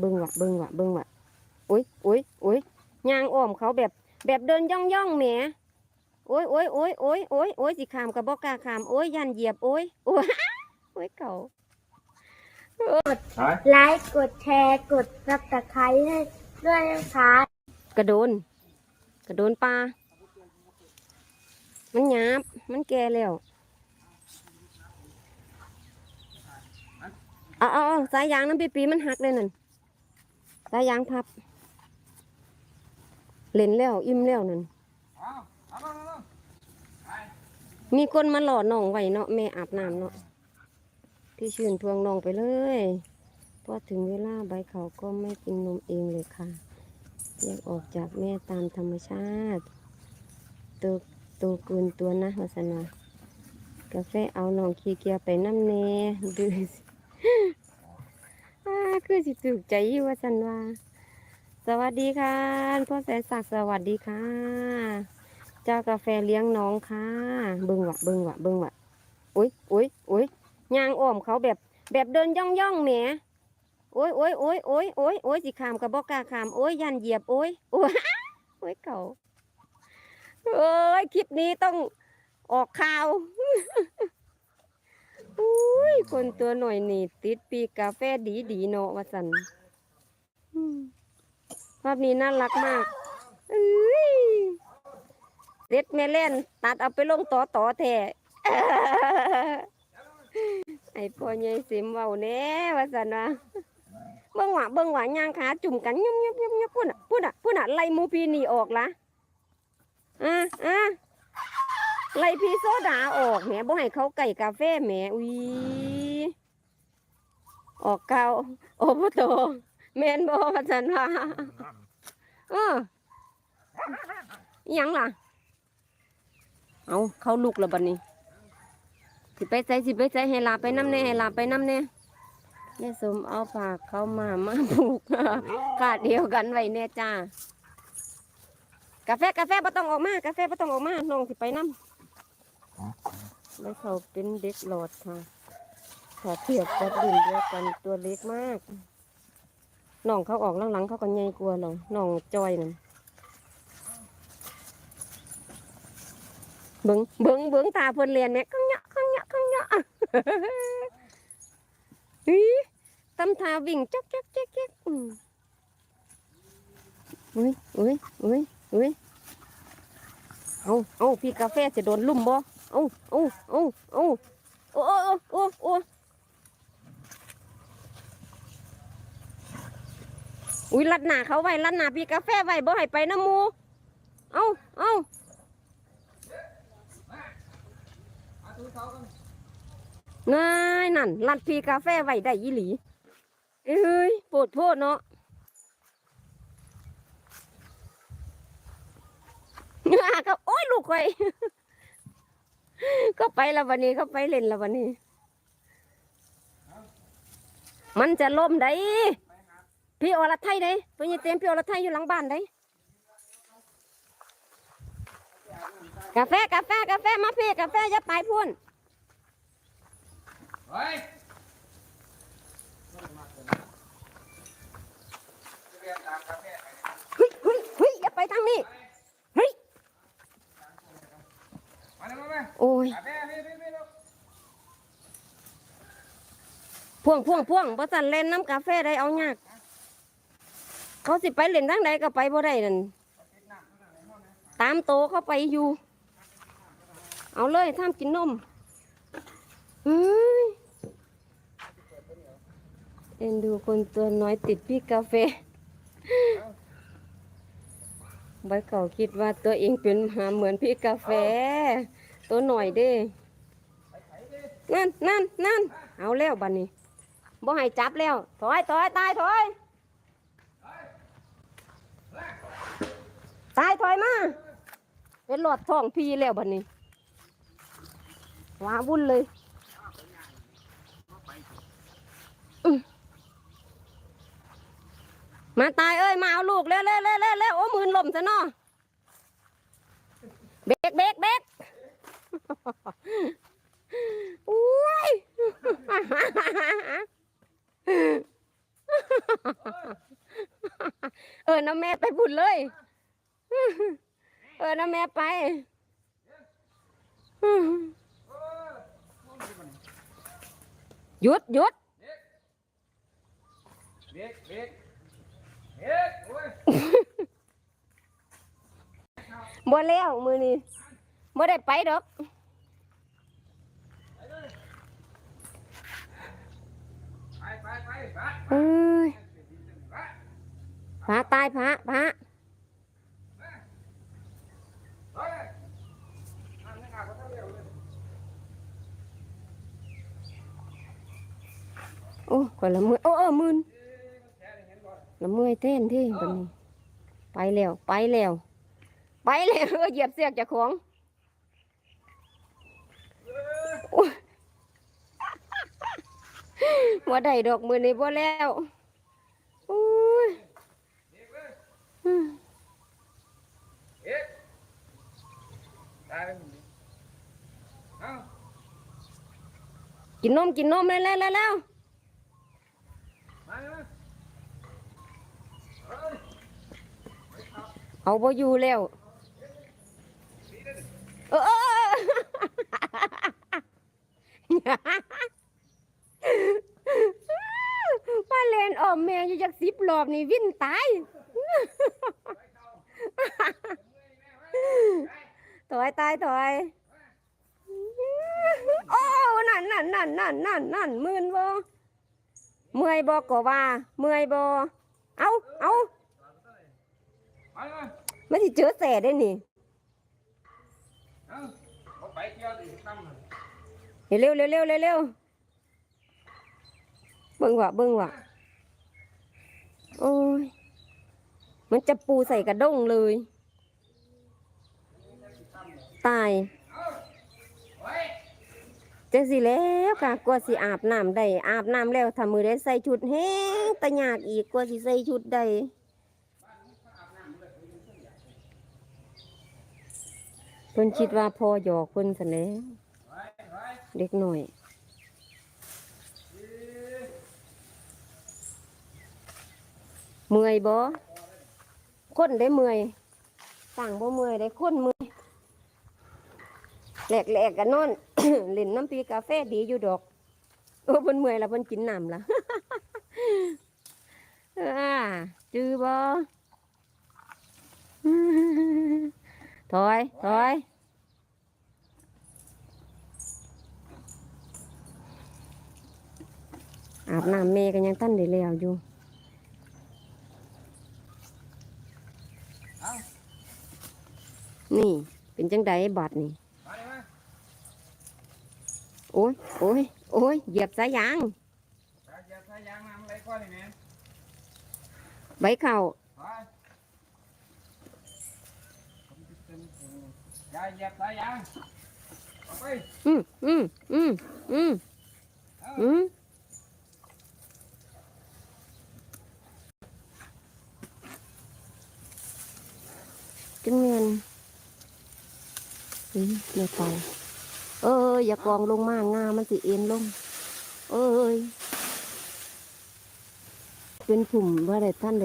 เบิ่งว่ะเบิ่งว่ะเบิ่งว่ะโอ้ยโอ้ยโอ้ยยางอ้อมเขาแบบ แบบเดินย่องย่องๆแหมโอ้ยโอ้ยโอ้ยโอ้ยโอ้ยโอ้ยสิขามกับบอกล้าขามโอ้ยยันเหยียบโอ้ยโอ้ยโอ้ยเขาไลค์กดแชร์กดซับสไครต์ให้ด้วยนะคะกระโดน กระโดนปลา มันหยาบ มันแก่แล้วเอาเอาเอาสายยางน้ำปีปีมันหักเลยนั่น สายยางพับ เล่นแล้วอิ่มแล้วนั่นมีคนมาหล่อน้องไว้เนาะแม่อาบน้ำเนาะพี่ชื่นทวงน้องไปเลยพอถึงเวลาใบเขาก็ไม่กินนมเองเลยค่ะแยกออกจากแม่ตามธรรมชาติ ตัวตัวกุนตัวนะวาสนากาแฟเอาน้องขี้เกียจไปน้ำเนดื้อ คือสิถูกใจอยู่วาสันว่า สวัสดีค่ะพ่อแสนศักดิ์สวัสดีค่ะ เจ้ากาแฟเลี้ยงน้องค่ะ เบิ่งวะเบิ่งวะเบิ่งวะโอ้ยโอ้ยโอ้ยยางอ้อมเขาแบบแบบเดินย่องย่องแหมโอ้ยโอ้ยโอ้ยโอ้ยโอ้ยโอ้ยสิขามกับบอกล้าขามโอ้ยยันเหยียบโอ้ยโอ้ยโอ้ยเขาโอ้ยคลิปนี้ต้องออกข่าว อุ้ยคนตัวหน่อยนี่ ติดปีกกาแฟดีดีเนาะวาสันภาพนี้น่ารักมากเอ้ยเด็ดแม่เล่นตัดเอาไปลงต่อต่อแท้ไอ้พ่อใหญ่สิมเว้าแน่ว่าสันว่าเบิ่งหวะเบิ่งหวะย่างขาจุ่มกันยุบยุบยุบยุบพุ่นอะพุ่นอะพุ่นอะไล่มูพีนี่ออกละอะอะ ไล่พีโซดาออกแหมบ่ให้เขาไก่กาแฟแหมอุ้ยออกเกาโอ้พ่อโตแมนบ่ว่าซั่นว่าเออยังล่ะ เอาเขาลุกแล้วบัดนี้สิไปใส่สิไปใส่ให้ลาไปน้ำแน่ให้ลาไปน้ำแน่แม่สมเอาฝากเขามามาผูกขาดเดียวกันไว้แน่จ้า กาแฟกาแฟบ่ต้องออกมากาแฟบ่ต้องออกมาน้องสิไปน้ำ แล้วเขาเป็นเด็กหลอดค่ะถ้าเทียบกับดินเดียวกันตัวเล็กมากน้องเขาออกหลังๆเขาก็ใหญ่กว่าเราน้องจอยนั่นเบิ้งเบิ้งเบิ้งตาเพิ่นเรียนเนี่ยข้างเนาะข้างเนาะข้างเนาะอีตำทาวิ่งจ๊อกจ๊อกจ๊อกจ๊อกอุ้ยอุ้ยอุ้ยอุ้ยเอาเอาพี่กาแฟจะโดนลุ่มบ่ อาเอาเอาเอาโอ้โอ้โอ้โอ้อุ้ยลัดหนาเขาไว้ลัดหนาพี่กาแฟไว้บ่ให้ไปน้ำมู เอาเอานายนั่นลัดพี่กาแฟไว้ได้ยี่หลี เอ้ยปวดโพดเนาะก็โอ้ยลูกไข่ ก็ไปแล้ววันนี้ก็ไปเล่นแล้ววันนี้ มันจะล่มได้พี่อรไทยได้พี่ยายเต็มพี่อรไทยอยู่หลังบ้านได้กาแฟกาแฟกาแฟมาพี่กาแฟอย่าไปพุ่นเฮ้ยเฮ้ยเฮ้ยเฮ้ยอย่าไปทางนี้ เฮ้ย มาเลยมาเลย โอ้ยกาแฟพี่พี่พี่ลูกพ่วงพ่วงพ่วงบ่สันเล่นน้ำกาแฟได้เอายากเขาสิไปเล่นทางใดก็ไปบ่ได้นั่นตามโตเขาไปอยู่ เอาเลยท่ามกินนมเฮ้ยเอ็นดูคนตัวน้อยติดพี่กาแฟใบเก่าคิดว่าตัวเองเป็นหมาเหมือนพี่กาแฟ ตัวหน่อยเด้นั่นนั่นนั่นเอาแล้วบัดนี้บ่ให้จับแล้วถอยถอยตายถอยตายถอยมาเป็นหลอดท้องพีแล้วบัดนี้ว้าวุ่นเลยมาตายเอ้ยมาเอาลูกเร็วเร็วเร็วเร็วเร็วโอ้มืนลมซะเนาะเบกเบกเบก อุ้ยเออน้าแม่ไปบุญเลย เออน้าแม่ไปหยุดหยุดเด็กเด็กเด็กโอ้ยบ่แล้วมือนี้ บ่ได้ไปดอกไปไปไปไปเอ้ยไปพระตายพระพระไปอันนี้ขาดก็เท่าเดียวลยโอ้ก่อนละมือโอ้เออมืนแค่เห็นก่อละมือเต้นที่บัดนี้ ไปแล้ว ไปแล้ว ไปแล้วเหยียบเสียกจากของโอ้ย บ่ได้ดอกมือนี้บ่แล้วโอ้ยกินนมกินนมแล้วแล้วแล้วเอาบ่อยู่แล้วเออเออเออป้าเลนออมแม่อยู่จากสิบรอบนี่วิ่นตายถอยตายถอยโอ้นั่นนั่นนั่นนั่นนั่นนั่นมื่นบ่เมื่อยบ่ก็ว่า เมื่อยบ่เอาเอาไม่สิเจอแสได้นี่เอ้าเอเกี่ยวดิตั้งเลยเร็วเร็วเร็วเร็วเร็วเบิ่งว่ะเบิ่งว่ะ โอ้ยมันจะปูใส่กระด้งเลย ตายจังสิแล้วค่ะกว่าสิอาบน้ำได้อาบน้ำแล้วถ้ามือได้ใส่ชุดแห้งตะยากอีกกว่าสิใส่ชุดได้เพิ่นคิดว่าพอหยอกเพิ่นซะแล้วเฮ้ยเฮ้ยเด็กหน่อย เมื่อยบ่คนได้เมื่อยสั่งบ่เมื่อยได้คนเมื่อยแหลกๆกันนอนเล่นน้ำปีกาแฟดีอยู่ดอกโอ้เพิ่นเมื่อยแล้วเพิ่นกินน้ำละอ่าจือบ่ถอยถอยอาบน้ำเมย์กันยังตั้นได้แล้วอยู่ เอ้า นี่ เป็นจังไดบัดนี่มาเลยมาโอ้ยโอ้ยโอ้ยเหยียบสายยางอย่าใช้ยางน้ำอะไรก้อนนี่แม่ใบเข่าไปอย่าเหยียบสายยางเอาไปอืมอืมอืมอืมเอ้าอืมจังเงิน อืมเลือดไปเอ้ยอย่ากองลงมากงามันสิเอ็นลง เอ้ย เป็นผุ่มว่าได้ท่านได้